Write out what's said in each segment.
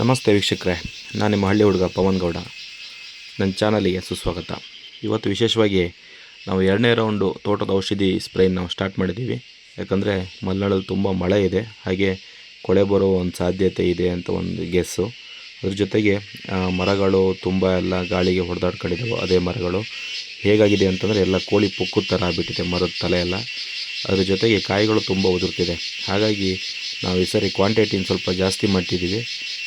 ನಮಸ್ತೆ ವೀಕ್ಷಕರೇ, ನಾನು ನಿಮ್ಮ ಹಳ್ಳಿ ಹುಡುಗ ಪವನ್ ಗೌಡ. ನನ್ನ ಚಾನಲಿಗೆ ಸುಸ್ವಾಗತ. ಇವತ್ತು ವಿಶೇಷವಾಗಿ ನಾವು ಎರಡನೇ ರೌಂಡು ತೋಟದ ಔಷಧಿ ಸ್ಪ್ರೇ ನಾವು ಸ್ಟಾರ್ಟ್ ಮಾಡಿದ್ದೀವಿ ಯಾಕಂದರೆ ಮಲೆನಾಡಲ್ಲಿ ತುಂಬ ಮಳೆ ಇದೆ, ಹಾಗೆ ಕೊಳೆ ಬರೋ ಒಂದು ಸಾಧ್ಯತೆ ಇದೆ ಅಂತ ಒಂದು ಗೆಸ್ಸು. ಅದ್ರ ಜೊತೆಗೆ ಮರಗಳು ತುಂಬ ಎಲ್ಲ ಗಾಳಿಗೆ ಹೊಡೆದಾಡ್ಕೊಂಡಿದ್ದಾವೆ ಅದೇ ಮರಗಳು. ಹೇಗಾಗಿದೆ ಅಂತಂದರೆ ಎಲ್ಲ ಕೋಳಿ ಪುಕ್ಕು ಥರ ಆಗ್ಬಿಟ್ಟಿದೆ, ಮರದ ತಲೆ ಎಲ್ಲ. ಅದ್ರ ಜೊತೆಗೆ ಕಾಯಿಗಳು ತುಂಬ ಉದುರ್ತಿದೆ. ಹಾಗಾಗಿ ನಾವು ಈ ಸರಿ ಕ್ವಾಂಟಿಟಿನ ಸ್ವಲ್ಪ ಜಾಸ್ತಿ ಮಾಡ್ತಿದ್ದೀವಿ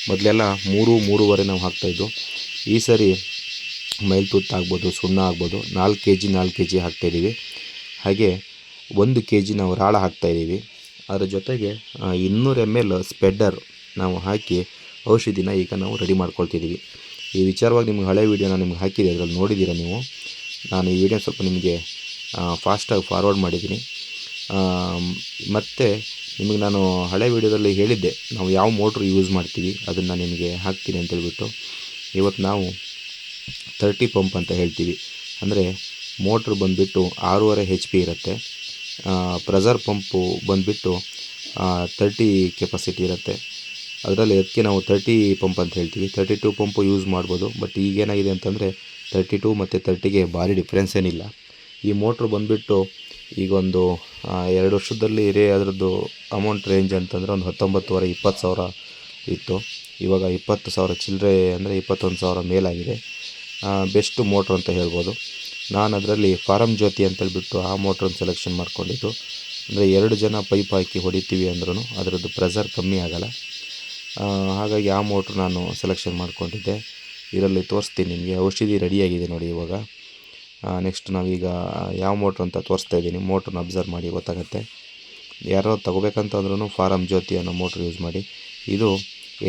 ಮೊದಲೆಲ್ಲ ಮೂರು, ಮೂರುವರೆ ನಾವು ಹಾಕ್ತಾಯಿದ್ದು. ಈ ಸರಿ ಮೈಲ್ತುತ್ತು ಆಗ್ಬೋದು, ಸುಣ್ಣ ಆಗ್ಬೋದು, ನಾಲ್ಕು ಕೆ ಜಿ ನಾಲ್ಕು ಕೆ ಜಿ ಹಾಕ್ತಾಯಿದ್ದೀವಿ. ಹಾಗೆ ಒಂದು ಕೆ ಜಿ ನಾವು ರಾಳ ಹಾಕ್ತಾಯಿದ್ದೀವಿ. ಅದರ ಜೊತೆಗೆ ಇನ್ನೂರು ಎಂ ಎಲ್ ಸ್ಪೆಡ್ಡರ್ ನಾವು ಹಾಕಿ ಔಷಧಿನ ಈಗ ನಾವು ರೆಡಿ ಮಾಡ್ಕೊಳ್ತಿದ್ದೀವಿ. ಈ ವಿಚಾರವಾಗಿ ನಿಮ್ಗೆ ಹಳೆ ವೀಡಿಯೋನ ನಿಮ್ಗೆ ಹಾಕಿದೆ, ಅದರಲ್ಲಿ ನೋಡಿದ್ದೀರ ನೀವು? ನಾನು ಈ ವಿಡಿಯೋ ಸ್ವಲ್ಪ ನಿಮಗೆ ಫಾಸ್ಟಾಗಿ ಫಾರ್ವರ್ಡ್ ಮಾಡಿದ್ದೀನಿ. ಮತ್ತು ನಿಮಗೆ ನಾನು ಹಳೆ ವೀಡಿಯೋದಲ್ಲಿ ಹೇಳಿದ್ದೆ ನಾವು ಯಾವ ಮೋಟ್ರ್ ಯೂಸ್ ಮಾಡ್ತೀವಿ ಅದನ್ನು ನಿಮಗೆ ಹಾಕ್ತೀನಿ ಅಂತ ಹೇಳ್ಬಿಟ್ಟು. ಇವತ್ತು ನಾವು ತರ್ಟಿ ಪಂಪ್ ಅಂತ ಹೇಳ್ತೀವಿ. ಅಂದರೆ ಮೋಟ್ರ್ ಬಂದುಬಿಟ್ಟು ಆರೂವರೆ ಹೆಚ್ ಪಿ ಇರುತ್ತೆ. ಪ್ರೆಸರ್ ಪಂಪು ಬಂದುಬಿಟ್ಟು ತರ್ಟಿ ಕೆಪಾಸಿಟಿ ಇರುತ್ತೆ. ಅದರಲ್ಲಿ ಅದಕ್ಕೆ ನಾವು ತರ್ಟಿ ಪಂಪ್ ಅಂತ ಹೇಳ್ತೀವಿ. ತರ್ಟಿ ಟು ಪಂಪು ಯೂಸ್ ಮಾಡ್ಬೋದು ಬಟ್ ಈಗೇನಾಗಿದೆ ಅಂತಂದರೆ ತರ್ಟಿ ಟು ಮತ್ತು ತರ್ಟಿಗೆ ಭಾರಿ ಡಿಫ್ರೆನ್ಸ್ ಏನಿಲ್ಲ. ಈ ಮೋಟ್ರ್ ಬಂದುಬಿಟ್ಟು ಈಗ ಒಂದು ಆ, ಎರಡು ವರ್ಷದಲ್ಲಿ ರೇ ಅದರದ್ದು ಅಮೌಂಟ್ ರೇಂಜ್ ಅಂತಂದರೆ ಒಂದು ಹತ್ತೊಂಬತ್ತುವರೆ ಇಪ್ಪತ್ತು ಸಾವಿರ ಇತ್ತು. ಇವಾಗ ಇಪ್ಪತ್ತು ಸಾವಿರ ಚಿಲ್ಲರೆ ಅಂದರೆ ಇಪ್ಪತ್ತೊಂದು ಸಾವಿರ ಮೇಲಾಗಿದೆ. ಬೆಸ್ಟ್ ಮೋಟ್ರ್ ಅಂತ ಹೇಳ್ಬೋದು. ನಾನು ಅದರಲ್ಲಿ ಫಾರಮ್ ಜ್ಯೋತಿ ಅಂತೇಳ್ಬಿಟ್ಟು ಆ ಮೋಟ್ರನ್ನ ಸೆಲೆಕ್ಷನ್ ಮಾಡ್ಕೊಂಡಿದ್ದು. ಅಂದರೆ ಎರಡು ಜನ ಪೈಪ್ ಹಾಕಿ ಹೊಡಿತೀವಿ ಅಂದ್ರೂ ಅದರದ್ದು ಪ್ರೆಸರ್ ಕಮ್ಮಿ ಆಗಲ್ಲ. ಹಾಗಾಗಿ ಆ ಮೋಟ್ರ್ ನಾನು ಸೆಲೆಕ್ಷನ್ ಮಾಡಿಕೊಂಡಿದ್ದೆ. ಇದರಲ್ಲಿ ತೋರಿಸ್ತೀನಿ ನಿಮಗೆ. ಔಷಧಿ ರೆಡಿಯಾಗಿದೆ ನೋಡಿ ಇವಾಗ. ನೆಕ್ಸ್ಟ್ ನಾವೀಗ ಯಾವ ಮೋಟ್ರ್ ಅಂತ ತೋರಿಸ್ತಾ ಇದ್ದೀನಿ. ಮೋಟ್ರನ್ನ ಅಬ್ಸರ್ವ್ ಮಾಡಿ, ಗೊತ್ತಾಗುತ್ತೆ. ಯಾರೋ ತಗೋಬೇಕಂತಂದ್ರೂ ಫಾರಮ್ ಜ್ಯೋತಿ ಅನ್ನೋ ಮೋಟ್ರ್ ಯೂಸ್ ಮಾಡಿ. ಇದು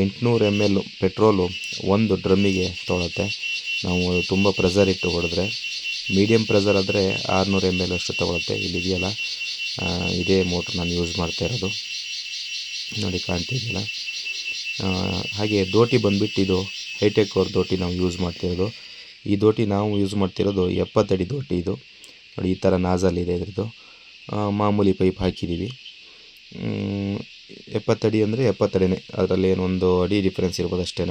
ಎಂಟುನೂರು ಎಂ ಎಲ್ ಪೆಟ್ರೋಲು ಒಂದು ಡ್ರಮ್ಮಿಗೆ ತೊಗೊಳುತ್ತೆ. ನಾವು ತುಂಬ ಪ್ರೆಸರ್ ಇಟ್ಟು ಹೊಡೆದ್ರೆ ಮೀಡಿಯಮ್ ಪ್ರೆಸರ್ ಆದರೆ ಆರುನೂರು ಎಂ ಎಲ್ ಅಷ್ಟು ತೊಗೊಳುತ್ತೆ. ಇಲ್ಲಿದೆಯಲ್ಲ ಇದೇ ಮೋಟ್ರ್ ನಾನು ಯೂಸ್ ಮಾಡ್ತಾ ಇರೋದು. ನೋಡಿ ಕಾಣ್ತಿದ್ದಿಲ್ಲ ಹಾಗೆ ದೋಟಿ ಬಂದುಬಿಟ್ಟು ಇದು ಹೈಟೆಕ್ ಅವ್ರ ದೋಟಿ ನಾವು ಯೂಸ್ ಮಾಡ್ತಿರೋದು ಈ ದೋಟಿ ನಾವು ಯೂಸ್ ಮಾಡ್ತಿರೋದು ಎಪ್ಪತ್ತಡಿ ದೋಟಿ ಇದು. ನೋಡಿ, ಈ ಥರ ನಾಜಲ್ ಇದೆ ಇದ್ರದ್ದು ಮಾಮೂಲಿ ಪೈಪ್ ಹಾಕಿದ್ದೀವಿ ಎಪ್ಪತ್ತಡಿ ಅಂದರೆ ಎಪ್ಪತ್ತಡಿನೇ. ಅದರಲ್ಲಿ ಏನೊಂದು ಅಡಿ ಡಿಫ್ರೆನ್ಸ್ ಇರ್ಬೋದು ಅಷ್ಟೇ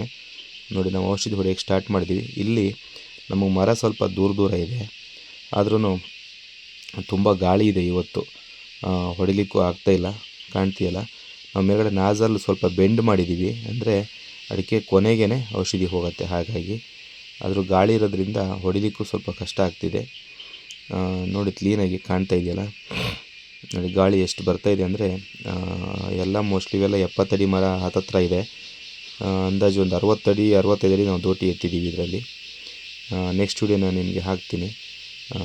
ನೋಡಿ, ನಾವು ಔಷಧಿ ಹೊಡೆಯೋಕ್ಕೆ ಸ್ಟಾರ್ಟ್ ಮಾಡಿದ್ದೀವಿ ಇಲ್ಲಿ ನಮಗೆ ಮರ ಸ್ವಲ್ಪ ದೂರ ದೂರ ಇದೆ. ಆದ್ರೂ ತುಂಬ ಗಾಳಿ ಇದೆ ಇವತ್ತು. ಹೊಡಿಲಿಕ್ಕೂ ಆಗ್ತಾಯಿಲ್ಲ ಕಾಣ್ತೀಯಲ್ಲ ನಾವು ಮೇಲ್ಗಡೆ ನಾಜಲ್ ಸ್ವಲ್ಪ ಬೆಂಡ್ ಮಾಡಿದ್ದೀವಿ ಅಂದರೆ ಅಡಿಕೆ ಕೊನೆಗೇ ಔಷಧಿ ಹೋಗುತ್ತೆ ಹಾಗಾಗಿ. ಆದರೂ ಗಾಳಿ ಇರೋದ್ರಿಂದ ಹೊಡಿಲಿಕ್ಕೂ ಸ್ವಲ್ಪ ಕಷ್ಟ ಆಗ್ತಿದೆ. ನೋಡಿ, ಕ್ಲೀನಾಗಿ ಕಾಣ್ತಾ ಇದೆಯಲ್ಲ? ನೋಡಿ, ಗಾಳಿ ಎಷ್ಟು ಬರ್ತಾ ಇದೆ ಅಂದರೆ ಎಲ್ಲ ಮೋಸ್ಟ್ಲಿ ಇವೆಲ್ಲ ಎಪ್ಪತ್ತಡಿ ಮರ ಹತ್ತತ್ರ ಇದೆ. ಅಂದಾಜು ಒಂದು ಅರವತ್ತಡಿ ಅರವತ್ತೈದಡಿ ನಾವು ದೋಟಿ ಎತ್ತಿದ್ದೀವಿ ಇದರಲ್ಲಿ. ನೆಕ್ಸ್ಟ್ ವಿಡಿಯೋ ನಾನು ನಿಮಗೆ ಹಾಕ್ತೀನಿ.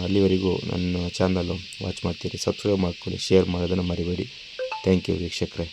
ಅಲ್ಲಿವರೆಗೂ ನನ್ನ ಚಾನಲು ವಾಚ್ ಮಾಡ್ತೀರಿ. ಸಬ್ಸ್ಕ್ರೈಬ್ ಮಾಡ್ಕೊಳ್ಳಿ ಶೇರ್ ಮಾಡೋದನ್ನು ಮರಿಬೇಡಿ. ಥ್ಯಾಂಕ್ ಯು ವೀಕ್ಷಕರೇ.